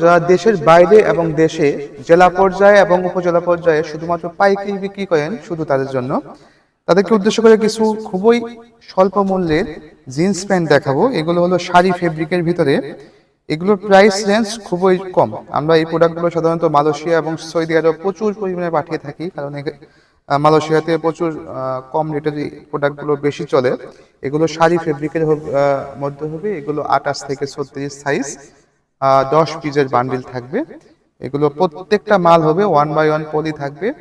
যারা দেশের বাইরে এবং দেশে জেলা পর্যায়ে এবং উপজেলা পর্যায়ে শুধুমাত্র পাইকারি বিক্রি করেন শুধু তাদের জন্য। তাদেরকে উদ্দেশ্য করে কিছু খুবই স্বল্প মূল্যের জিন্স প্যান্ট দেখাবো। এগুলো হলো শাড়ি ফেব্রিকের ভিতরে। এগুলোর প্রাইস রেঞ্জ খুবই কম। আমরা এই প্রোডাক্টগুলো সাধারণত মালয়েশিয়া এবং সৌদি আরব প্রচুর পরিমাণে পাঠিয়ে থাকি, কারণ মালয়েশিয়াতে প্রচুর কম রেটের প্রোডাক্টগুলো বেশি চলে। এগুলো শাড়ি ফেব্রিকের মধ্যে হবে। এগুলো আঠাশ থেকে ছত্রিশ সাইজ দশ পিসের বান্ডিল থাকবে। এগুলো প্রত্যেকটা মাল হবে ওয়ান বাই ওয়ান পলি থাকবে।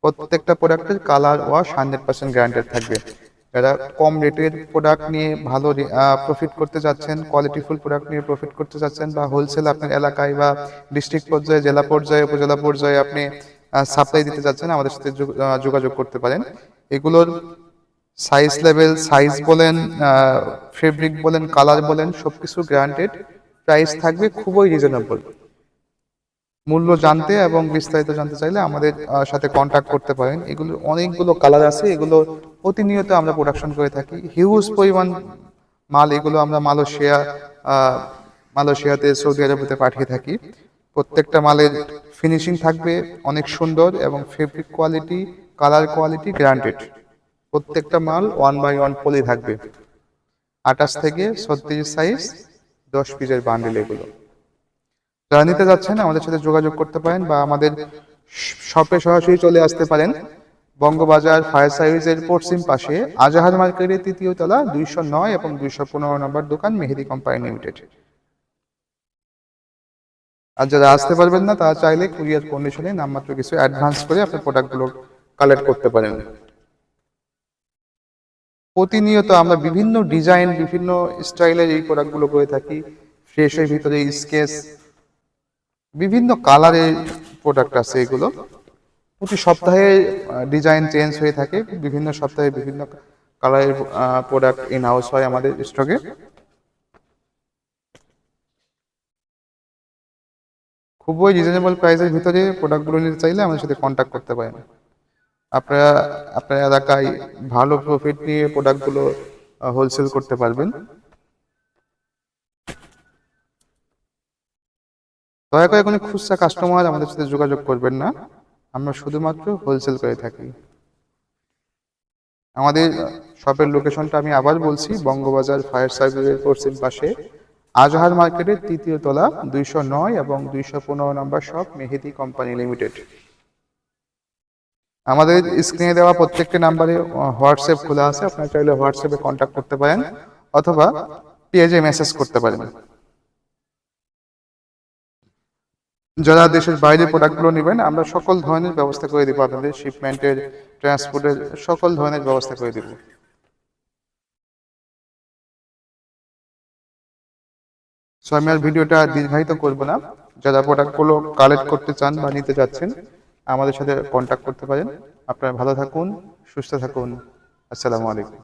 প্রত্যেকটা প্রোডাক্টের colour wash hundred percent guaranteed থাকবে। যারা কম রেটের প্রোডাক্ট নিয়ে ভালো প্রফিট করতে যাচ্ছেন কোয়ালিটিফুল প্রোডাক্ট নিয়ে প্রফিট করতে যাচ্ছেন বা হোলসেল আপনার এলাকায় বা ডিস্ট্রিক্ট পর্যায়ে, জেলা পর্যায়ে, উপজেলা পর্যায়ে আপনি সাপ্লাই দিতে যাচ্ছেন আমাদের সাথে যোগ- যোগাযোগ করতে পারেন। এগুলোর সাইজ লেভেল সাইজ বলেন ফেব্রিক বলেন কালার বলেন, সবকিছু গ্যারান্টেড প্রাইস থাকবে খুবই রিজনেবল মূল্য জানতে এবং বিস্তারিত জানতে চাইলে আমাদের সাথে কন্ট্যাক্ট করতে পারেন। এগুলোর অনেকগুলো কালার আছে, এগুলো প্রতিনিয়ত আমরা প্রোডাকশন করে থাকি। হিউজ পরিমাণ মাল এগুলো আমরা মালয়েশিয়া মালয়েশিয়াতে, সৌদি আরবেতে পাঠিয়ে থাকি। প্রত্যেকটা মালের ফিনিশিং থাকবে অনেক সুন্দর এবং fabric quality colour quality guaranteed প্রত্যেকটা মাল ওয়ান বাই ওয়ান পলি থাকবে। আঠাশ থেকে ছত্রিশ সাইজ দশ পিসের বান্ডেল এগুলো। যারা নিতে যাচ্ছেন, আমাদের সাথে যোগাযোগ করতে পারেন বা আমাদের শপে সরাসরি চলে আসতে পারেন। বঙ্গবাজার ফায়ার সার্ভিসের পশ্চিম পাশে আজাহার মার্কেটের তৃতীয় তলা, দুইশো নয় এবং দুইশো পনেরো নম্বর দোকান মেহেদি কোম্পানি লিমিটেড আর যারা আসতে পারবেন না, তারা চাইলে কুরিয়ার কন্ডিশনে নামমাত্র কিছু অ্যাডভান্স করে আপনার প্রোডাক্টগুলো কালেক্ট করতে পারেন। প্রতিনিয়ত আমরা বিভিন্ন ডিজাইন, বিভিন্ন স্টাইলের এই প্রোডাক্টগুলো করে থাকি। ফ্রেশের ভিতরে স্কেচ বিভিন্ন কালারের প্রোডাক্ট আছে এগুলো। প্রতি সপ্তাহে ডিজাইন চেঞ্জ হয়ে থাকে। বিভিন্ন সপ্তাহে বিভিন্ন কালারের প্রোডাক্ট ইন হাউস হয় আমাদের স্টকে খুবই রিজনেবল প্রাইসের ভিতরে প্রোডাক্টগুলো নিতে চাইলে আমাদের সাথে কন্ট্যাক্ট করতে পারেন। আপনারা, আপনার এলাকায় ভালো প্রফিট নিয়ে প্রোডাক্টগুলো হোলসেল করতে পারবেন। দয়া করে কোনো খুচরা কাস্টমার আমাদের সাথে যোগাযোগ করবেন না। আমরা শুধুমাত্র হোলসেল করে থাকি। আমাদের শপের লোকেশনটা আমি আবার বলছি, বঙ্গবাজার ফায়ার সার্ভিসের পশ্চিম পাশে। আজহার মার্কেটের তৃতীয় তলা, দুইশো নয় এবং দুইশো পনেরো নম্বর শপ মেহেদি কোম্পানি লিমিটেড আমাদের স্ক্রিনে দেওয়া প্রত্যেকটি নাম্বারে হোয়াটসঅ্যাপ খোলা আছে। আপনারা চাইলে হোয়াটসঅ্যাপে কন্ট্যাক্ট করতে পারেন অথবা পেজে মেসেজ করতে পারেন। যারা দেশের বাইরে প্রোডাক্টগুলো নেবেন, আমরা সকল ধরনের ব্যবস্থা করে দিব। আপনাদের শিপমেন্টের ট্রান্সপোর্টের সকল ধরনের ব্যবস্থা করে দিব। সো আমি আর ভিডিওটা দীর্ঘায়িত করব না। যারা প্রোডাক্টগুলো কালেক্ট করতে চান বা নিতে যাচ্ছেন আমাদের সাথে কন্ট্যাক্ট করতে পারেন। আপনারা ভালো থাকুন সুস্থ থাকুন। আসসালামু আলাইকুম।